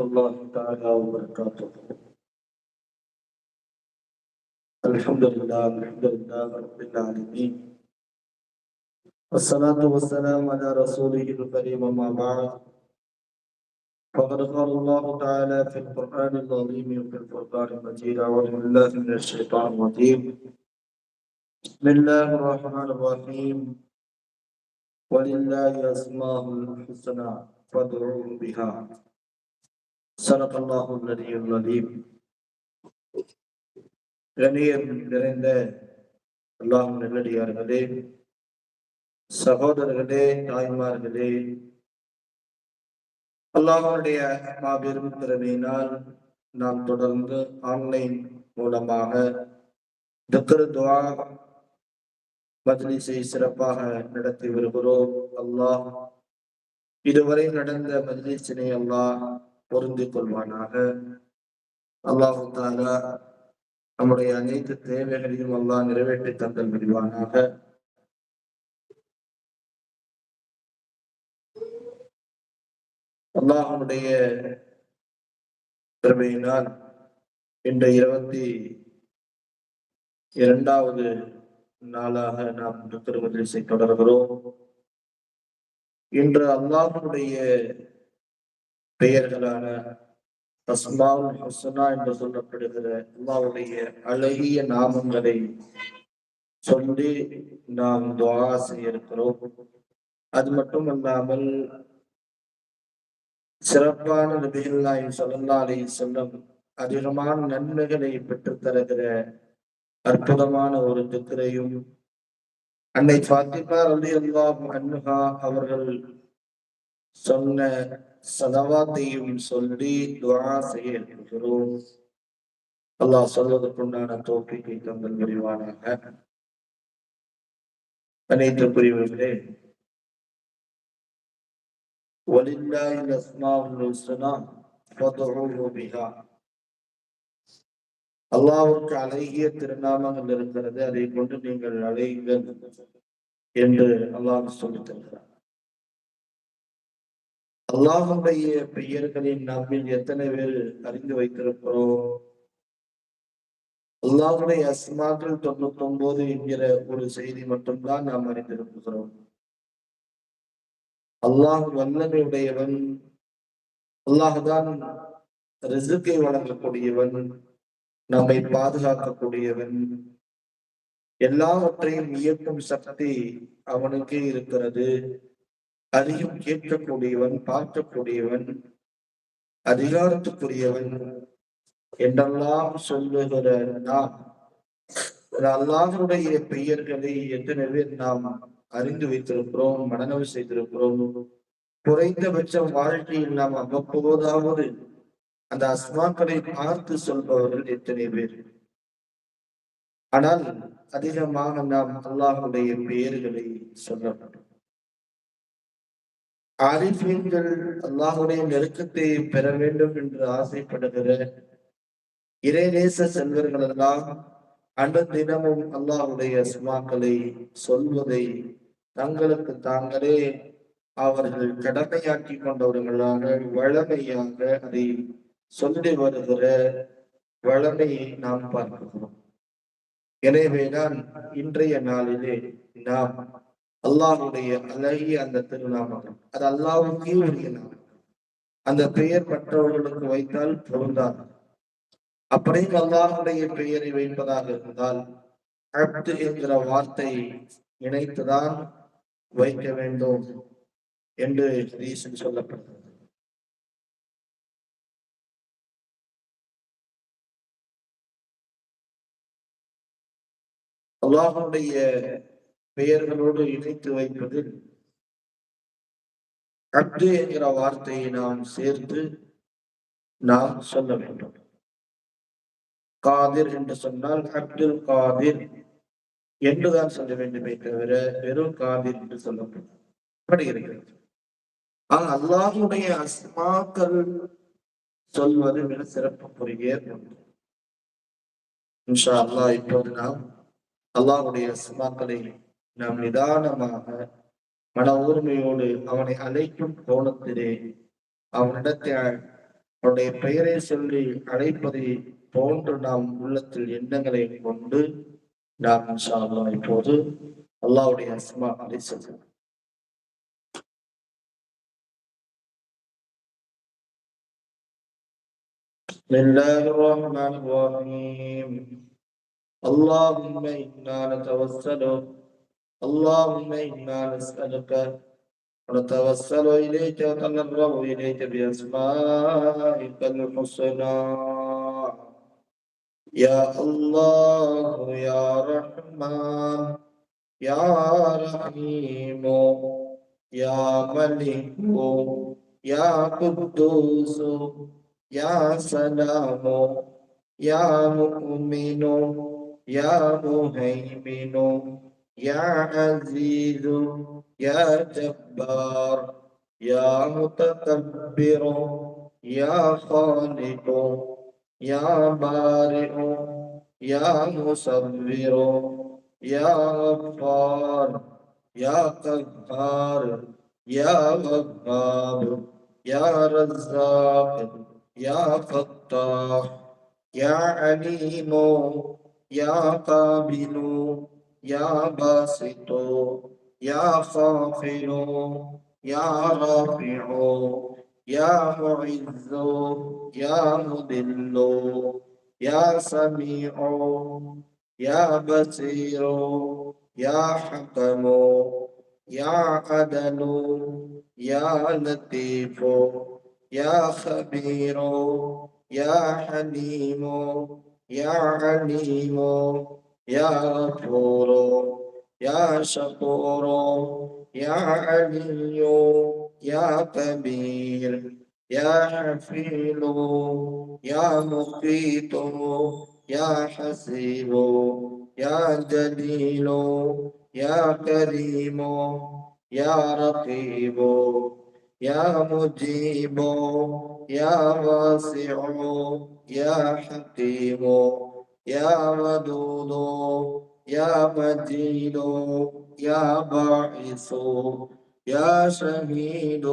الله تعالى وبركاته. الحمد لله الحمد لله رب العالمين. والصلاة والسلام على رسوله الكريم أما بعد. فقد قال الله تعالى في القرآن العظيم وفي الفرقان المجيد أعوذ بالله من الشيطان الرجيم. بسم الله الرحمن الرحيم. ولله أسماء الحسنى فادعوه بها. சரத் அல்லாஹும் நதியும் கணியம் நிறைந்த அல்லாஹும் நெல்லடியார்களே சகோதரர்களே தாய்மார்களே அல்லாஹனுடைய மாபெரும் திறமையினால் நாம் தொடர்ந்து ஆன்லைன் மூலமாக திக்ரு துவா மஜ்லிஸை சிறப்பாக நடத்தி வருகிறோம். அல்லாஹ் இதுவரை நடந்த மஜ்லிஸினை அல்லாஹ் பொருந்திக் கொள்வானாக. அல்லாஹு தாலா நம்முடைய அனைத்து தேவைகளையும் அல்லாஹ் நிறைவேற்றி தந்தல் முடிவானாக அல்லாஹனுடைய திறமையினால் இன்று இருபத்தி இரண்டாவது நாளாக நாம் திருமதிசை தொடர்கிறோம். இன்று அல்லாஹனுடைய பெயர்களான ஹசனா என்று சொல்லப்படுகிற அல்லாவுடைய அழகிய நாமங்களை சொல்லி நாம் துவா செய்ய இருக்கிறோம் அது மட்டும் அல்லாமல் சிறப்பான நபிகள்லாய் சொல்லல்லா அலி அதிகமான நன்மைகளை பெற்று தருகிற அற்புதமான ஒரு திக்கரையும் அன்னை ஃபாத்திமா அலி அல்லா அன்னுகா அவர்கள் சொன்ன சதவாத்தையும் சொல்லி துவா செய்ய இருக்கிறோம் அல்லாஹ் சொல்வதற்குண்டான தோப்பிக்கை தங்கள் விரிவானாக அனைத்து பிரிவுகளே ولله الأسماء الحسنى فادعوه بها அல்லாவுக்கு அழகிய திருநாமங்கள் இருக்கிறது அதை கொண்டு நீங்கள் அழையுங்கள் என்று அல்லாஹ் சொல்லி தருகிறார் அல்லாஹுடைய பெயர்களின் நம்மில் எத்தனை பேர் அறிந்து வைத்திருக்கிறோம்? அல்லாஹுடைய அஸ்மாக்கள் தொண்ணூத்தி ஒன்பது என்கிற ஒரு செய்தி மட்டும்தான் நாம் அறிந்திருக்கிறோம். அல்லாஹ் வல்லமையுடையவன். அல்லாஹுதான் ரிசுக்கை வழங்கக்கூடியவன். நம்மை பாதுகாக்கக்கூடியவன். எல்லாவற்றையும் இயக்கும் சக்தி அவனுக்கே இருக்கிறது. அதையும் கேட்கக்கூடியவன் பார்க்கக்கூடியவன் அதிகாரத்துக்குரியவன் என்றெல்லாம் சொல்லுகிற நாம். அல்லாஹருடைய பெயர்களை எத்தனை பேர் நாம் அறிந்து வைத்திருக்கிறோம் மனநவு செய்திருக்கிறோம். குறைந்தபட்சம் வாழ்க்கையில் நாம் அவ்வப்போதாவது அந்த அஸ்மாக்களை பார்த்து சொல்பவர்கள் எத்தனை பேர். ஆனால் அதிகமாக நாம் அல்லாஹுடைய பெயர்களை சொல்லலாம். ஆரிஃபீன்கள் அல்லாஹுடைய நெருக்கத்தை பெற வேண்டும் என்று ஆசைப்படுகிற இறைநேச செல்வர்கள் எல்லாம் அன்று தினமும் அல்லாஹுடைய சுமாக்களை சொல்வதை தங்களுக்கு தாங்களே அவர்கள் கடமையாக்கி கொண்டவர்களாக வழமையாக அதை சொல்லி வருகிற வளமையை நாம் பார்க்கிறோம். எனவேதான் இன்றைய நாளிலே நாம் அல்லாஹுடைய அழகிய அந்த திருநாமம் அது அல்லாவுக்கே உரிய நாமம். அந்த பெயர் மற்றவர்களுக்கு வைத்தால் பொருந்தார் அப்படியும் அல்லாஹுடைய பெயரை வைப்பதாக இருந்தால் அப்து என்கிற வார்த்தை இணைத்துதான் வைக்க வேண்டும் என்று ஹதீஸில் சொல்லப்படுகிறது அல்லாஹனுடைய பெயர்களோடு இணைத்து வைப்பதில் அன்று என்கிற வார்த்தையை நாம் சேர்த்து நாம் சொல்ல வேண்டும். காதிர் என்று சொன்னால் அப்துல் காதிர் என்றுதான் சொல்ல வேண்டுமே தவிர வெறும் காதிர் என்று சொல்லப்படுகிறது ஆனால் அல்லாஹுடைய அஸ்மாக்கள் சொல்வது மிக சிறப்புக்குரிய ஒன்று. இன்ஷா அல்லாஹ் இப்போது நாம் அல்லாஹுடைய அஸ்மாக்களை நாம் நிதானமாக மன ஊர்மையோடு அவனை அழைக்கும் கோணத்திலே அவனிடத்தை அவருடைய பெயரை சொல்லி அழைப்பதை போன்று நாம் உள்ளத்தில் எண்ணங்களை கொண்டு நாம் இப்போது அல்லாவுடைய அஸ்மா அதை சொல்லுவோம் بسم الله الرحمن الرحيم اللهم إنا نتوسل اللهم إنا نسألك ونتوسل إليك ونتقرب إليك بأسمائك الحسنى. يا الله يا رحمن يا رحيم يا ملك يا قدوس يا سلام يا مؤمن يا مهيمن. يا عزيز يا جبار يا متكبر يا خالق يا بارئ يا مصور يا غفار يا قهار يا وهاب يا رزاق يا فتاح يا عليم يا قابل. يا باسط يا خافل يا رافع يا معز يا مذل يا سميع يا بصير يا حكم يا عدل يا لطيف يا خبير يا حليم يا عليم. يا غفور يا شكور يا علي يا كبير يا حفيل يا مقيت يا حسيب يا جليل يا كريم يا رقيب يا مجيب يا واسع يا حكيم. يا ودود يا مجيد يا باعث يا شهيد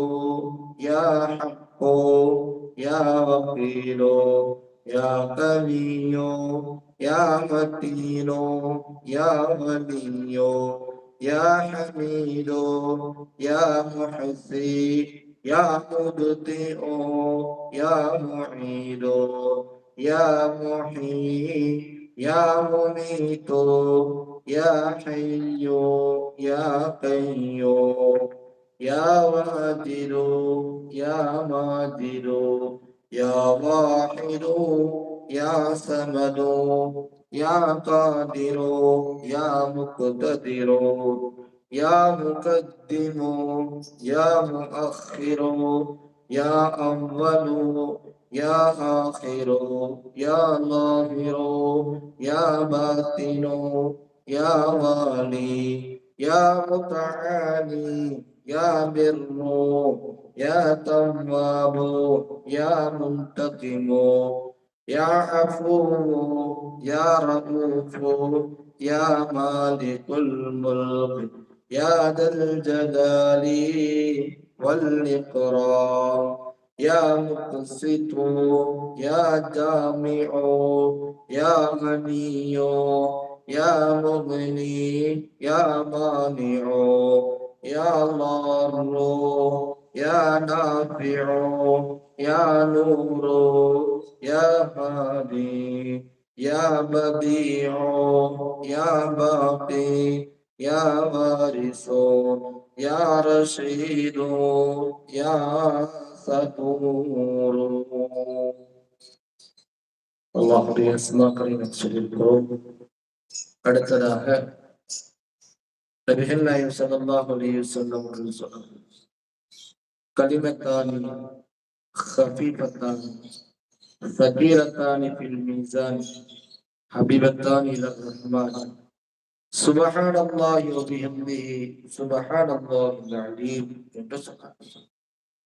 يا حق يا وكيل يا قوي يا متين يا ولي يا حميد يا محسي يا مبطئ يا معيد يا محيي يا مميت يا حي يا قيوم يا واجد يا ماجد يا واحد يا سمد يا قادر يا مقتدر يا مقدم يا مؤخر يا أول يا آخر يا ظاهر يا باطن يا والي يا متعالي يا بر يا تواب يا منتقم يا عفو يا رؤوف يا مالك الملك يا ذا الجلال والإكرام. يا مقسط يا جامع يا غني يا مغني يا مانع يا ضار يا نافع يا نور يا هادي يا بديع يا باقي يا وارث يا رشيد يا சதூர் அல்லாஹுடைய அஸ்மாக்களை சொல்லியிருக்கிறோம் அடுத்ததாக நபிகள் நாயம் சல்லாஹ் அலைஹி வஸல்லம் அவர்கள் சொன்னார்கள் கலிமத்தான் خفيفتان ثقيلتان في الميزان حبيبتان إلى الرحمن سبحان الله وبحمده سبحان الله العليم என்று சொன்னார்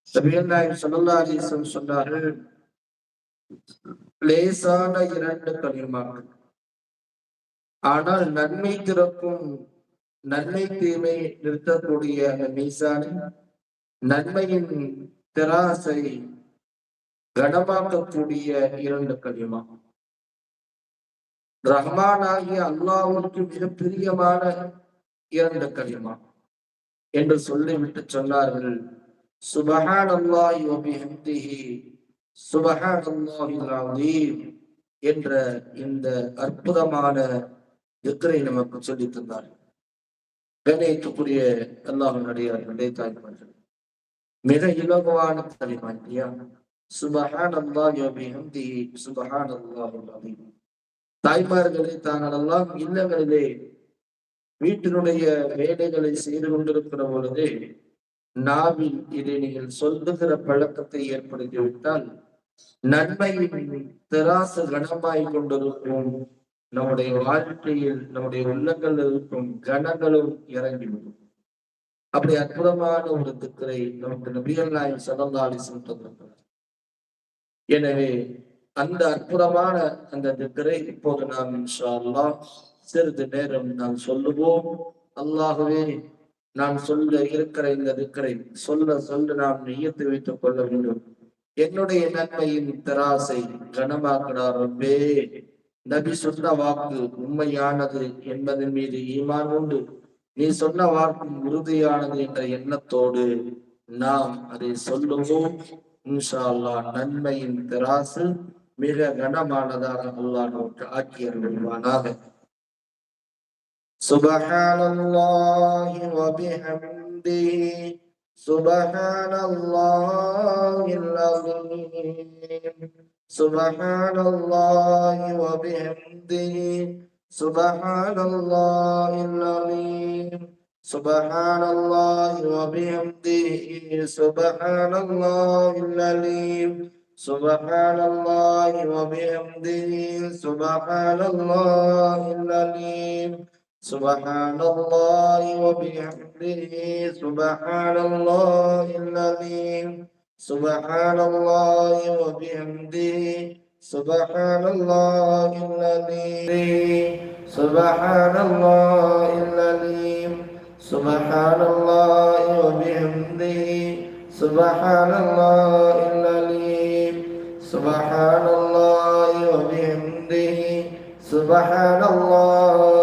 நபிகள் ஸல்லல்லாஹு அலைஹி வஸல்லம் சொன்னார்கள் லேசான இரண்டு கலிமாக்கள் ஆனால் நன்மை திறக்கும் நன்மை தீமை நிறுத்தக்கூடிய அந்த மீசானை நன்மையின் திராசை கனமாக்கக்கூடிய இரண்டு கலிமா ரஹ்மான் ஆகிய அல்லாவுக்கு மிக பிரியமான இரண்டு கலிமா என்று சொல்லிவிட்டு சொன்னார்கள். سبحان الله وبحمده سبحان الله العظيم என்ற இந்த அற்புதமான திக்கரை நமக்கு சொல்லி தந்தார்கள் கணேத்துக்குரிய அல்லாஹ் அடியார்களே தாய்மார்கள் மிக இலகுவான களிமா இல்லையா சுபஹான் யோபி வபிஹம்திஹி சுபஹான் அல்லாஹில் தாய்மார்களே தாங்கள் எல்லாம் இல்லங்களிலே வீட்டினுடைய வேலைகளை செய்து கொண்டிருக்கிற பொழுது நாவில் இதை நீங்கள் சொல்லுகிற பழக்கத்தை ஏற்படுத்திவிட்டால் நன்மையின் திராசு கனமாய் கொண்டிருக்கும். நம்முடைய வாழ்க்கையில் நம்முடைய உள்ளங்கள் இருக்கும் கணங்களும் இறங்கிவிடும் அப்படி அற்புதமான ஒரு திக்கரை நமக்கு நபிகள் நாயன் சதந்தாலி சென்றிருக்கிறார் எனவே அந்த அற்புதமான அந்த திக்கரை இப்போது நாம் இன்ஷா அல்லாஹ் சிறிது நேரம் நாம் சொல்லுவோம். அல்லாகவே நான் சொல்ல இருக்கிற இந்த திக்கரை சொல்ல சொல்ல நாம் நெய்யத்து வைத்துக் கொள்ள வேண்டும். என்னுடைய நன்மையின் தராசை கனமாக்கிறார் ரப்பே. நபி சொன்ன வாக்கு உண்மையானது என்பதன் மீது ஈமான் உண்டு. நீ சொன்ன வாக்கு உறுதியானது என்ற எண்ணத்தோடு நாம் அதை சொல்லுவோம். இன்ஷா அல்லா நன்மையின் தராசு மிக கனமானதாக அல்லாஹ் ஆக்கியர் வருவானாக سبحان الله وبحمده. سبحان الله العظيم. سبحان الله وبحمده. سبحان الله العظيم. سبحان الله وبحمده. سبحان الله العليم سبحان الله وبحمده. سبحان الله العليم سبحان الله وبحمده سبحان الله العظيم سبحان الله وبحمده سبحان الله العظيم سبحان الله العظيم سبحان الله وبحمده سبحان الله العظيم سبحان الله وبحمده سبحان الله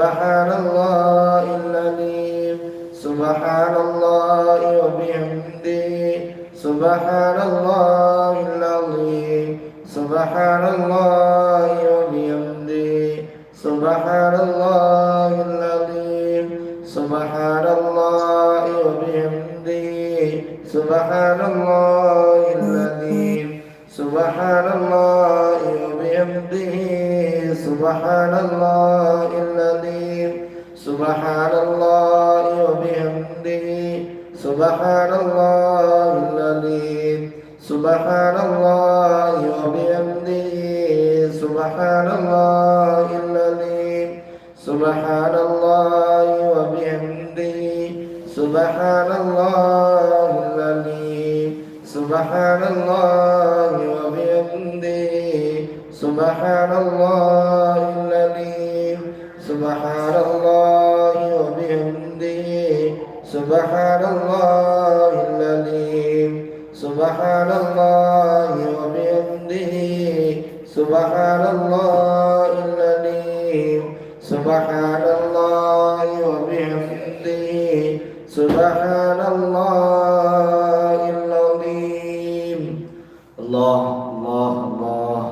سبحان الله العليم سبحان الله وبحمده سبحان الله العظيم سبحان سبحان الله العليم سبحان الله وبحمده سبحان الله العظيم அல்லாஹ் அல்லாஹ் அல்லாஹ்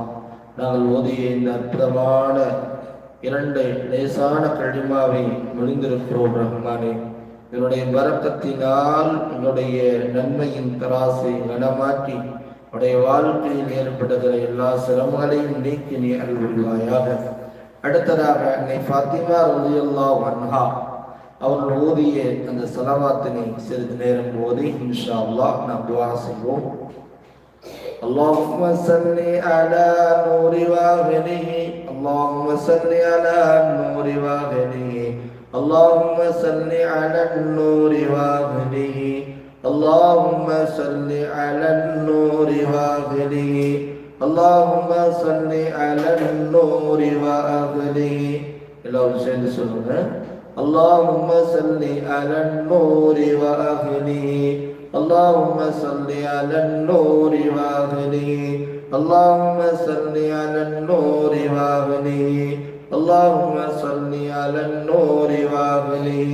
நாங்கள் ஓதிய இந்த அற்புதமான இரண்டு லேசான கழிமாவை முடிந்திருக்கிறோம் ரஹ்மானே என்னுடைய வரக்கத்தினால் என்னுடைய நன்மையின் தராசை கனமாற்றி உடைய வாழ்க்கையில் ஏற்படுகிற எல்லா சிரமங்களையும் நீக்கி நீ அல்வருவாயாக அடுத்ததாக அன்னை ஃபாத்திமா ரலியல்லா அன்ஹா அவர்கள் ஓதிய அந்த சலவாத்தினை சிறிது நேரம் ஓதி இன்ஷா அல்லாஹ் நாம் துவா செய்வோம் اللهم صل على نور واغنه اللهم صل على النور واغنه اللهم صل على النور واغنه اللهم صل على النور واغنه اللهم صل على النور واغنه எல்லாரும் சேர்ந்து சொல்லுங்க اللهم صل على النور واغنه اللهم صل على النور واغنه اللهم صل على النور واغنه اللهم صل على النور واغنه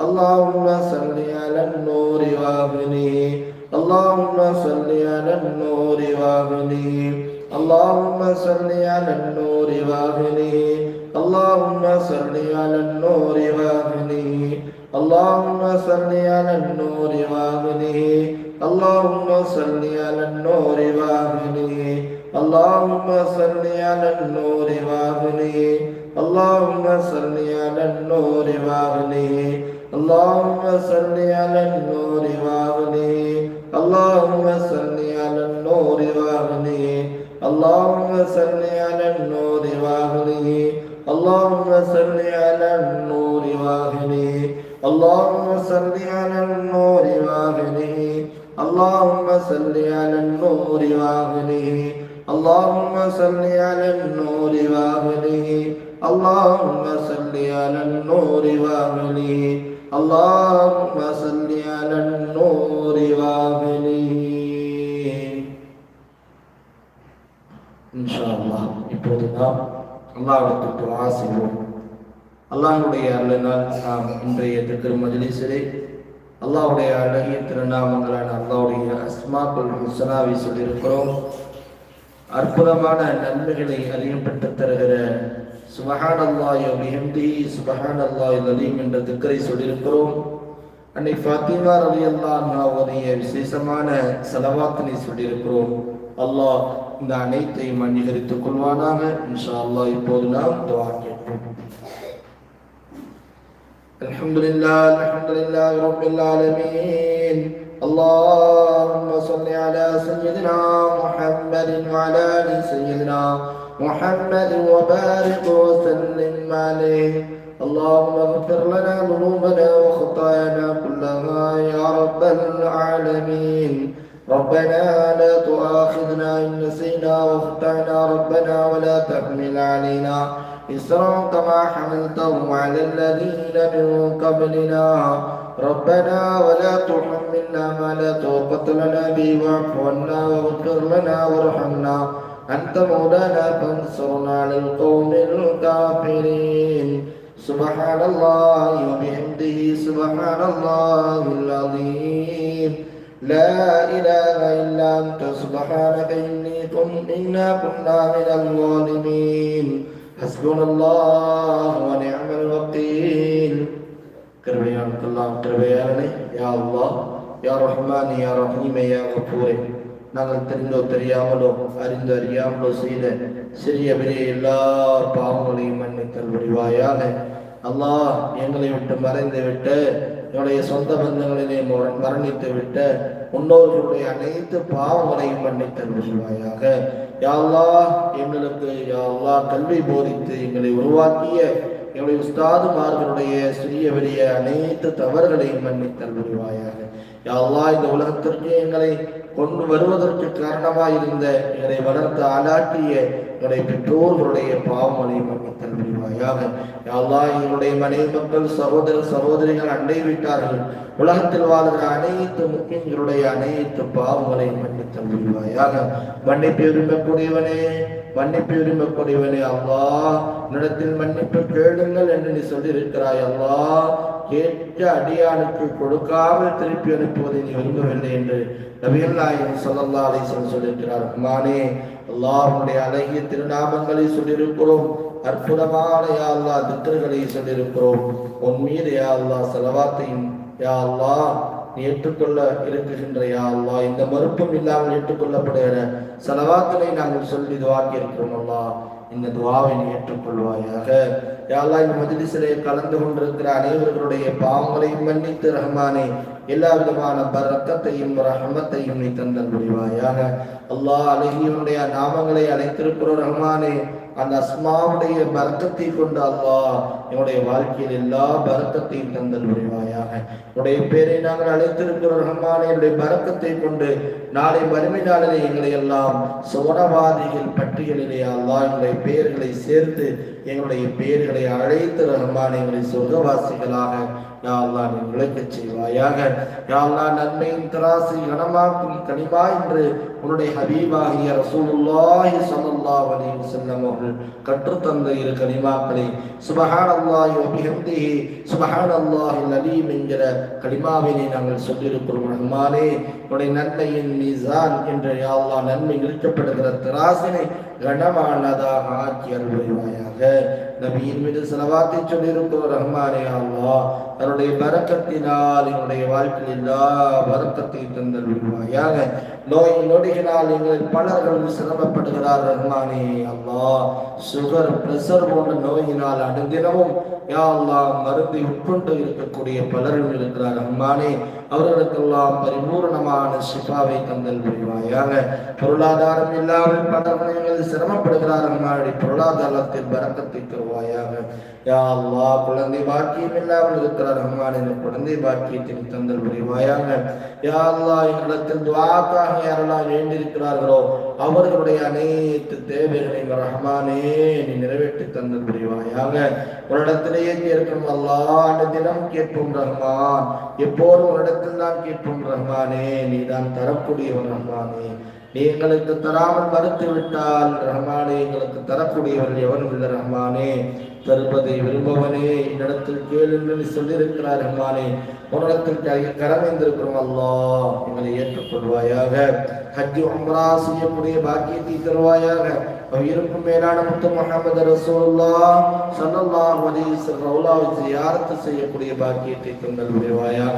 اللهم صل على النور واغنه اللهم صل على النور واغنه اللهم صل على النور واغنه اللهم صل على النور واغنه اللهم صل على النور واغنه اللهم صل على النور واغنه اللهم صل على النور واغنه اللهم صل على النور واغنه اللهم صل على النور واغنه اللهم صل على النور واغنه اللهم صل على النور واغنه اللهم صل على النور واغنه اللهم صل على النور واغنه اللهم صل على النور واغنه اللهم صل على النور واغنه اللهم صل على النور واغنه اللهم صل على النور واغنه இன்ஷா அல்லாஹ் இப்போது நாம் அல்லாஹ்விற்கு துஆ செய்வோம் அல்லாஹ்வுடைய அருளினால் நாம் இன்றைய திரு மஜ்லிஸிலே அல்லாஹ்வுடைய அழகிய திருநாமங்களான அல்லாஹ்வுடைய அஸ்மாக்குல் ஹுஸ்னாவை சொல்லியிருக்கிறோம் அற்புதமான நன்மைகளை அதிகப்பட்டு தருகிற சுபஹான் அல்லாஹ் பிஹம்தி சுபஹான் அல்லாஹ் அலீம் என்ற திக்கரை சொல்லியிருக்கிறோம் அன்னை ஃபாத்திமா ரலி அல்லாஹ் விசேஷமான செலவாத்தினை சொல்லியிருக்கிறோம் அல்லாஹ் இந்த அனைத்தையும் அங்கீகரித்துக் கொள்வானாக இன்ஷா அல்லாஹ் இப்போது நாம் துவா கேட்போம் الحمد لله الحمد لله رب العالمين اللهم صل على سيدنا محمد وعلى ال سيدنا محمد وبارك وسلم عليه. اللهم اغفر لنا ذنوبنا وخطايانا كلها يا رب العالمين. ربنا لا تؤاخذنا إن نسينا واخطأنا ربنا ولا تحمل علينا إسرا كما حملته على الذين من قبلنا. ربنا ولا تحملنا ما لا طاقة لنا به واعف عنا واغفر لنا وارحمنا. أنت مولانا فانصرنا للقوم الكافرين. سبحان الله وبحمده سبحان الله العظيم. لا إله إلا أنت سبحانك إني كنت إنا كنا من الظالمين. حسبنا الله ونعم الوكيل. كربيانك الله كربيانك يا الله يا رحمن يا رحيم يا غفور நாங்கள் தெரிந்தோ தெரியாமலோ அறிந்தோ அறியாமலோ செய்த சிறிய பெரிய எல்லா பாவங்களையும் மன்னித்தல் முடிவாயாக அல்லாஹ் எங்களை விட்டு மறைந்து விட்டு என்னுடைய சொந்த பந்தங்களிலே மரணித்து விட்ட முன்னோர்களுடைய அனைத்து பாவங்களையும் மன்னித்தல் முடிவாயாக யா எங்களுக்கு யாழ்லா கல்வி போதித்து எங்களை உருவாக்கிய எங்களுடைய உஸ்தாதுமார்களுடைய சிறிய பெரிய அனைத்து தவறுகளையும் மன்னித்தல் முடிவாயாக யாழ்லா இந்த உலகத்திற்கு எங்களை கொண்டு வருவதற்கு காரணமாயிருந்த என்னை வளர்த்து ஆளாக்கிய என்னை பெற்றோர்களுடைய பாவமனை மன்னித்தல் புரிவாயாக யாழ்லா என்னுடைய மனைவி மக்கள் சகோதர சகோதரிகள் அண்டை விட்டார்கள் உலகத்தில் வாழ்கிற அனைத்து முக்கியங்களுடைய அனைத்து பாவங்களை மன்னித்தல் புரிவாயாக மன்னிப்பு விரும்பக்கூடியவனே மன்னிப்பு விரும்பக்கூடியவனே அல்லா என்னிடத்தில் மன்னிப்பு கேளுங்கள் என்று நீ சொல்லி இருக்கிறாய் அல்லா கேட்ட அடியானுக்கு கொடுக்காமல் திருப்பி அனுப்புவதை நீ விரும்பவில்லை என்று நபிகள் நாயகம் சொல்லல்லா அலிசன் சொல்லியிருக்கிறார். மானே அல்லாஹனுடைய அழகிய திருநாமங்களை சொல்லியிருக்கிறோம். அற்புதமான யா அல்லா திட்டர்களை சொல்லியிருக்கிறோம். உன் மீது யா அல்லா செலவாத்தையும் யா அல்லா நீ ஏற்றுக்கொள்ள இருக்குகின்ற யா அல்லா இந்த மறுப்பும் இல்லாமல் ஏற்றுக்கொள்ளப்படுகிற செலவாக்களை நாங்கள் சொல்லி இதுவாக்கி இருக்கிறோம் அல்லா இந்த துவாவை நீ ஏற்றுக்கொள்வாயாக. யாழ்லா இந்த மஜ்லிஸிலே கலந்து கொண்டிருக்கிற அனைவர்களுடைய பாவங்களையும் மன்னித்து ரஹ்மானே எல்லா விதமான பரக்கத்தையும் ரஹமத்தையும் நீ தந்தல் புரிவாயாக அல்லாஹ் அழகியனுடைய நாமங்களை அழைத்திருக்கிறோம் ரஹ்மானே. அந்த அஸ்மாவுடைய பரத்தத்தை கொண்டு அல்லாஹ் என்னுடைய வாழ்க்கையில் எல்லா பரத்தத்தையும் தந்தல் புரிவாயாக உடைய பேரை நாங்கள் அழைத்திருக்கிறோம் ரஹ்மானே. என்னுடைய பரத்தத்தை கொண்டு நாளை வறுமை நாளிலே எங்களை எல்லாம் சுவனவாதிகள் பட்டியலிலே அல்லாஹ் எங்களுடைய பெயர்களை சேர்த்து எங்களுடைய பெயர்களை அழைத்து ரஹ்மான் எங்களை சொர்க்கவாசிகளாக. யாழ்லா நீ விளக்கச் செய்வாயாக. யாழ்லா நன்மையின் தராசு கனமாக்கும் கனிமா என்று உன்னுடைய ஹபீபாகிய ரசூலுல்லாஹி ஸல்லல்லாஹு அலைஹி வஸல்லம் அவர்கள் கற்றுத்தந்த இரு கலிமாக்களை சுபஹானல்லாஹி வ பிஹம்திஹி சுபஹானல்லாஹில் அலீம் என்கிற கலிமாவினை நாங்கள் சொல்லியிருக்கிறோம். ரஹ்மானே உடைய நன்மையின் மீசான் என்ற யாவா நன்மை இழுக்கப்படுகிற திராசினை கனமானதாக ஆக்கி அருள்வாயாக. நபியின் மீது செலவாத்தை சொல்லியிருக்கிறோம் ரஹ்மானே அல்லா அவருடைய பரக்கத்தினால் என்னுடைய வாழ்க்கையில் எல்லா பரக்கத்தையும் தந்தல் நோய் நொடிகளால் எங்கள் பலர்களும் சிரமப்படுகிறார் ரஹ்மானே அல்லா சுகர் பிரஷர் போன்ற நோயினால் அனுதினமும் யா மருந்தை உட்கொண்டு இருக்கக்கூடிய பலரும் இருக்கிறார். அம்மானே அவர்களுக்கெல்லாம் பரிபூர்ணமான சிபாவை தந்தல் புரிவாயாக. பொருளாதாரம் இல்லாமல் பலர்கள் சிரமப்படுகிறார். அம்மாடி பொருளாதாரத்தில் பரக்கத்தை தருவாயாக. யா அல்லாஹ் குழந்தை பாக்கியம் இல்லாமல் இருக்கிறார் ரஹ்மான் என்ற குழந்தை பாக்கியத்தின் தந்தல் புரிவாயாக யா அல்லா எங்களிடத்தில் துவாக்காக யாரெல்லாம் வேண்டியிருக்கிறார்களோ அவர்களுடைய அனைத்து தேவைகளையும் ரஹ்மானே நீ நிறைவேற்றி தந்தல் புரிவாயாக உன்னிடத்திலேயே கேட்கும் அல்லாஹ் தினம் கேட்போம் ரஹ்மான். எப்போதும் உன்னிடத்தில் தான் கேட்போம் ரஹ்மானே நீ தான் தரக்கூடியவன் ரஹ்மானே. நீ எங்களுக்கு தராமல் மறுத்து விட்டால் ரஹ்மானே எங்களுக்கு தரக்கூடியவர்கள் எவனும் இல்லை ரஹ்மானே. தருவதை விரும்பவனே. என்னிடத்தில் கேளு என்று சொல்லியிருக்கிறார் ரஹ்மானே உன்னிடத்தில் க- கரமைந்திருக்கிறோம் அல்லா. எங்களை ஏற்றுக்கொள்வாயாக. ஹஜ் உம்ரா செய்யக்கூடிய பாக்கியத்தை தருவாயாக. உயிருக்கும் மேலான முத்து முகமது ரசோல்லா சல்லல்லா அலைஹி ரவுலாவை ஜியாரத்து செய்யக்கூடிய பாக்கியத்தை தந்தல் புரிவாயாக.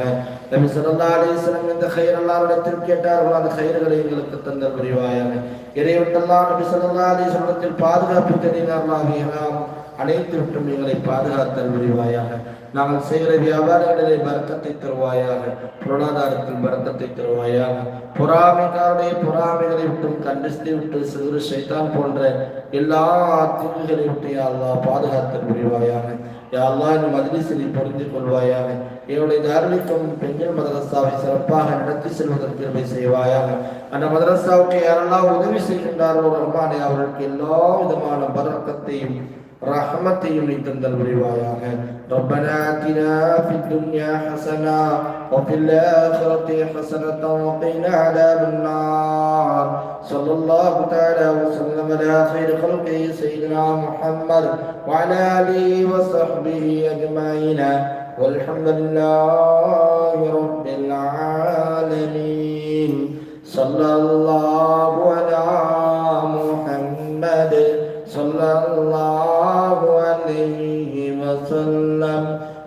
நபி சல்லா அலைஹி இந்த கைர் அல்லாஹ்விடத்தில் கேட்டார்கள் அந்த கைர்களை எங்களுக்கு தந்தல் புரிவாயாக. இறைவட்டெல்லாம் நபி சல்லா அலைஹி பாதுகாப்பு தெரிந்தார்களாக நாம் அனைத்து விட்டும் எங்களை பாதுகாத்தல் புரிவாயாக. நாங்கள் செய்கிற வியாபாரங்களிலே பரக்கத்தை தருவாயாக. பொருளாதாரத்தில் பரக்கத்தை தருவாயாக. பொறாமைக்காருடைய பொறாமைகளை விட்டும் கண்டிஸ்தை விட்டு சிறு சைத்தான் போன்ற எல்லா தீங்குகளை விட்டு யாழ்லா பாதுகாத்தல் புரிவாயாக. யாழ்லா இந்த மஜ்லிஸில் புரிந்து கொள்வாயாக. என்னுடைய தார்மீகம் பெண்கள் மதரசாவை சிறப்பாக நடத்தி செல்வதற்கு கிருபை செய்வாயாக. அந்த மதரசாவுக்கு யாரெல்லாம் உதவி செய்கின்றாரோ ரஹ்மானே அவர்களுக்கு எல்லா விதமான റഹ്മത്തെയും നീ തന്തൽ ربنا آتنا في الدنيا حسنة وفي الآخرة حسنة وقنا عذاب النار. صلى الله تعالى وسلم على خير خلقه سيدنا محمد وعلى آله وصحبه أجمعين. والحمد لله رب العالمين. صلى الله